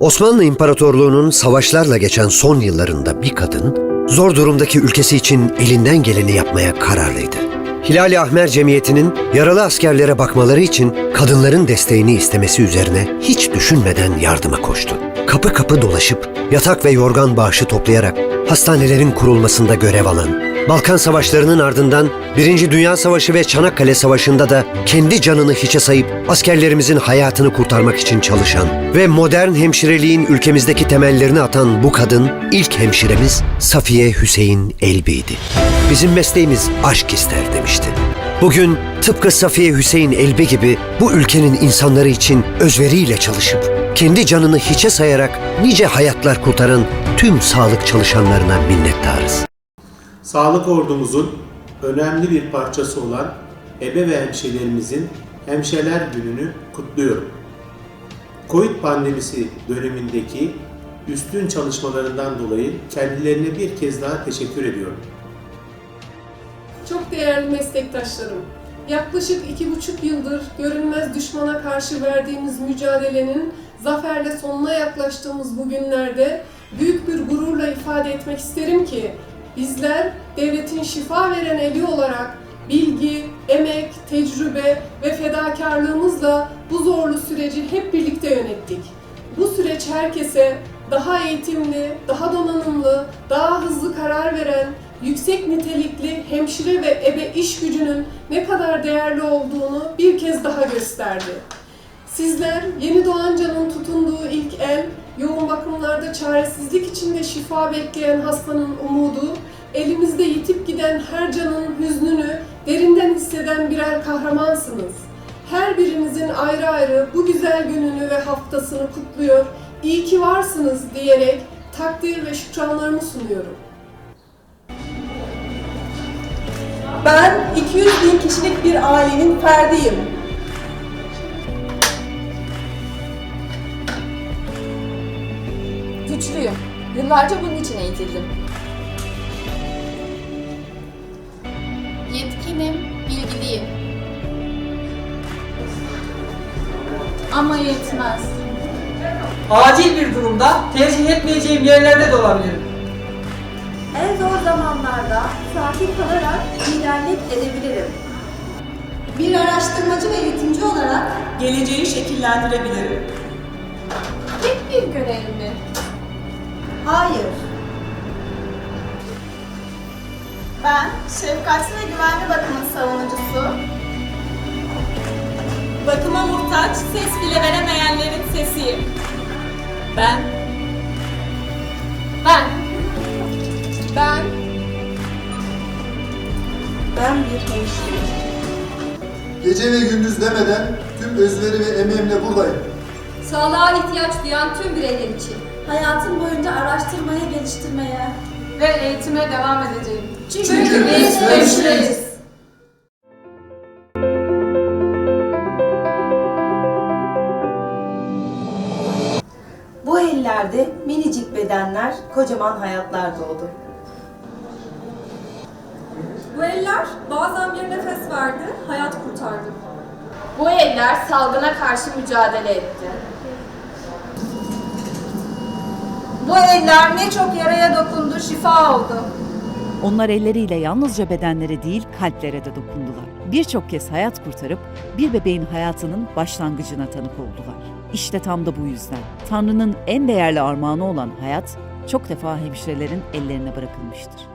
Osmanlı İmparatorluğu'nun savaşlarla geçen son yıllarında bir kadın, zor durumdaki ülkesi için elinden geleni yapmaya kararlıydı. Hilal-i Ahmer Cemiyeti'nin yaralı askerlere bakmaları için kadınların desteğini istemesi üzerine hiç düşünmeden yardıma koştu. Kapı kapı dolaşıp yatak ve yorgan bağışı toplayarak hastanelerin kurulmasında görev alan, Balkan Savaşları'nın ardından Birinci Dünya Savaşı ve Çanakkale Savaşı'nda da kendi canını hiçe sayıp askerlerimizin hayatını kurtarmak için çalışan ve modern hemşireliğin ülkemizdeki temellerini atan bu kadın ilk hemşiremiz Safiye Hüseyin Elbi'ydi. Bizim mesleğimiz aşk ister demişti. Bugün tıpkı Safiye Hüseyin Elbi gibi bu ülkenin insanları için özveriyle çalışıp kendi canını hiçe sayarak nice hayatlar kurtaran tüm sağlık çalışanlarına minnettarız. Sağlık ordumuzun önemli bir parçası olan ebe ve hemşirelerimizin Hemşeler Günü'nü kutluyorum. Covid pandemisi dönemindeki üstün çalışmalarından dolayı kendilerine bir kez daha teşekkür ediyorum. Çok değerli meslektaşlarım, yaklaşık iki buçuk yıldır görünmez düşmana karşı verdiğimiz mücadelenin zaferle sonuna yaklaştığımız bu günlerde büyük bir gururla ifade etmek isterim ki bizler devletin şifa veren eli olarak bilgi, emek, tecrübe ve fedakarlığımızla bu zorlu süreci hep birlikte yönettik. Bu süreç herkese daha eğitimli, daha donanımlı, daha hızlı karar veren, yüksek nitelikli hemşire ve ebe iş gücünün ne kadar değerli olduğunu bir kez daha gösterdi. Sizler yeni doğan canın tutunduğu ilk el, yoğun bakımlarda çaresizlik içinde şifa bekleyen hastanın umudu, elimizde yitip giden her canın hüznünü derinden hisseden birer kahramansınız. Her birinizin ayrı ayrı bu güzel gününü ve haftasını kutluyor, iyi ki varsınız diyerek takdir ve şükranlarımı sunuyorum. Ben 200 bin kişilik bir ailenin ferdiyim. Yıllarca bunun için eğitildim. Yetkinim, bilgiliyim. Ama yetmez. Acil bir durumda tercih etmeyeceğim yerlerde de olabilirim. En zor zamanlarda sakin kalarak liderlik edebilirim. Bir araştırmacı ve eğitimci olarak Geleceği şekillendirebilirim. Tek bir görev mi? Hayır, Ben şefkatli ve güvenli bakımın savunucusu, Bakıma muhtaç, ses bile veremeyenlerin sesiyim. Ben Ben. Ben. ben bir hemşireyim. Gece ve gündüz demeden tüm özveri ve emeğimle buradayım. Sağlığa ihtiyaç duyan tüm bireyler için. Hayatım boyunca araştırmaya, geliştirmeye, Ve eğitime devam edeceğim. Çünkü biz hemşireyiz. bu ellerde minicik bedenler, kocaman hayatlar doğdu. Bu eller bazen bir nefes verdi, hayat kurtardı. Bu eller salgına karşı mücadele etti. Bu eller ne çok yaraya dokundu, şifa oldu. Onlar elleriyle yalnızca bedenlere değil kalplere de dokundular. Birçok kez hayat kurtarıp bir bebeğin hayatının başlangıcına tanık oldular. İşte tam da bu yüzden Tanrı'nın en değerli armağanı olan hayat çok defa hemşirelerin ellerine bırakılmıştır.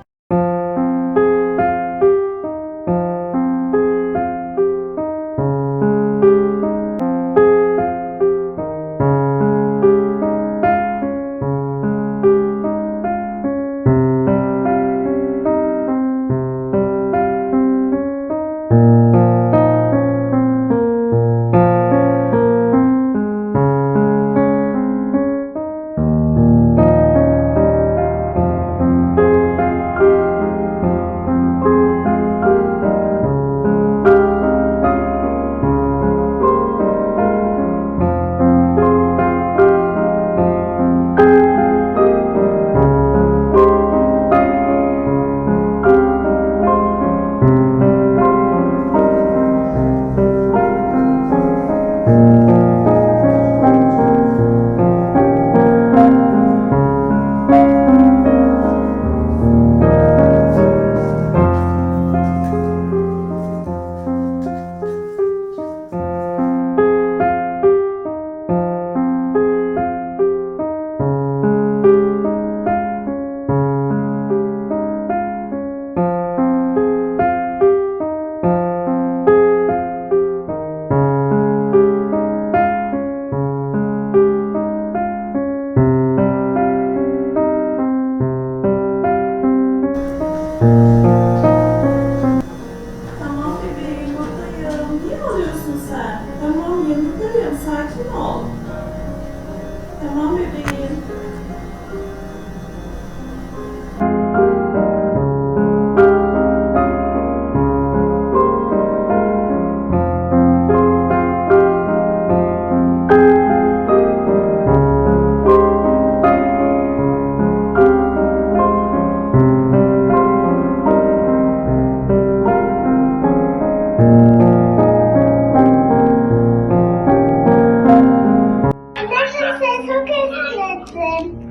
Özledim.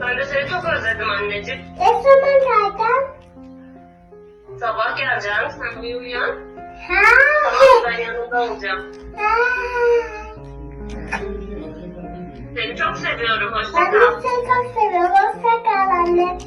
Ben de seni çok özledim anneciğim. Esra'nın nereden? Sabah geleceğim, sen bir uyan. Ha. Tamam ben yanında olacağım. Ha. Seni çok seviyorum, hoşça Ben de kal. seni çok seviyorum. Hoşça kal anne.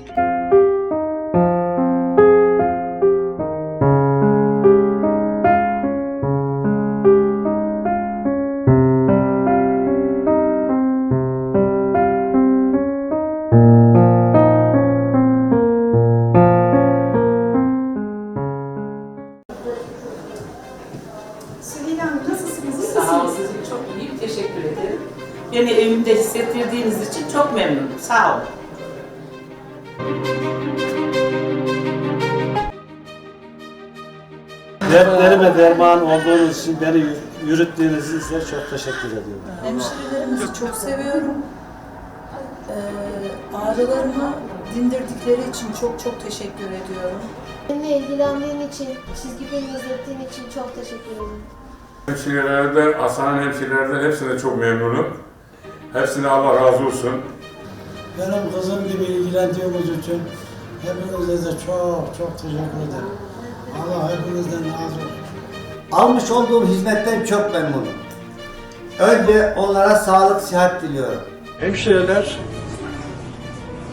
Teşekkür ederim. Beni evimde hissettirdiğiniz için çok memnunum. Sağ olun. Dertlerime derman olduğunuz için beni yürüttüğünüz için size çok teşekkür ediyorum. Hemşirelerimizi çok seviyorum. Ee, ağrılarımı dindirdikleri için çok çok teşekkür ediyorum. Benimle ilgilendiğin için, çizgi film izlettiğin için çok teşekkür ederim. Hemşirelerden, Aslan hemşirelerden hepsine çok memnunum. Hepsine Allah razı olsun. Benim kızım gibi ilgilendiğiniz için hepinize de çok çok teşekkür ederim. Allah hepinizden razı olsun. Almış olduğum hizmetten çok memnunum. Önce onlara sağlık, sıhhat diliyorum. Hemşireler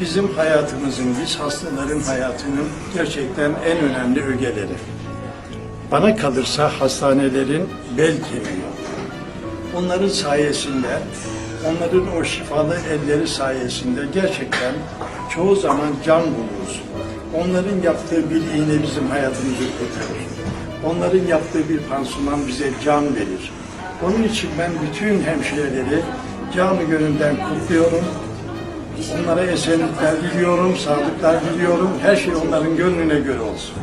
bizim hayatımızın, biz hastaların hayatının gerçekten en önemli ögeleri. Bana kalırsa hastanelerin bel kemiği. Onların sayesinde, onların o şifalı elleri sayesinde gerçekten çoğu zaman can buluruz. Onların yaptığı bir iğne bizim hayatımızı kurtarır. Onların yaptığı bir pansuman bize can verir. Onun için ben bütün hemşireleri canı gönülden kutluyorum. Onlara esenlikler diliyorum, sağlıklar diliyorum. Her şey onların gönlüne göre olsun.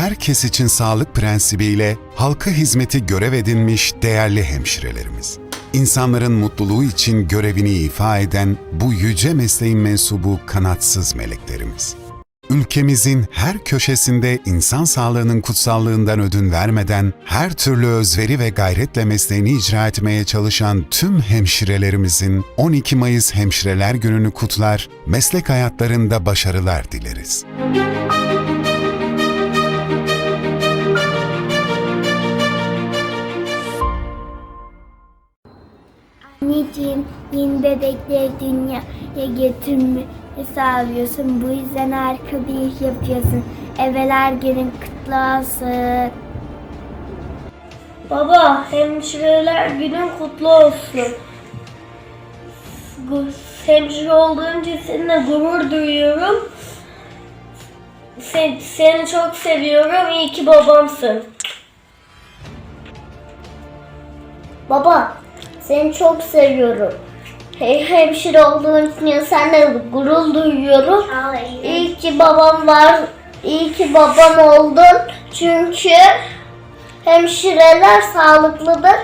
Herkes için sağlık prensibiyle halka hizmeti görev edinmiş değerli hemşirelerimiz. İnsanların mutluluğu için görevini ifa eden bu yüce mesleğin mensubu kanatsız meleklerimiz. Ülkemizin her köşesinde insan sağlığının kutsallığından ödün vermeden her türlü özveri ve gayretle mesleğini icra etmeye çalışan tüm hemşirelerimizin 12 Mayıs Hemşireler Günü'nü kutlar, meslek hayatlarında başarılar dileriz. Anneciğim, bebekleri dünyaya getirmeyi sağlıyorsun. Bu yüzden harika bir iş yapıyorsun. Eveler günün kutlu olsun. Baba, hemşireler günün kutlu olsun. Hemşire olduğum için seninle gurur duyuyorum. Sen, seni çok seviyorum. İyi ki babamsın. Baba, seni çok seviyorum hemşire olduğum için sen de gurur duyuyorum. İyi ki babam var. İyi ki babam oldun. Çünkü hemşireler sağlıklıdır.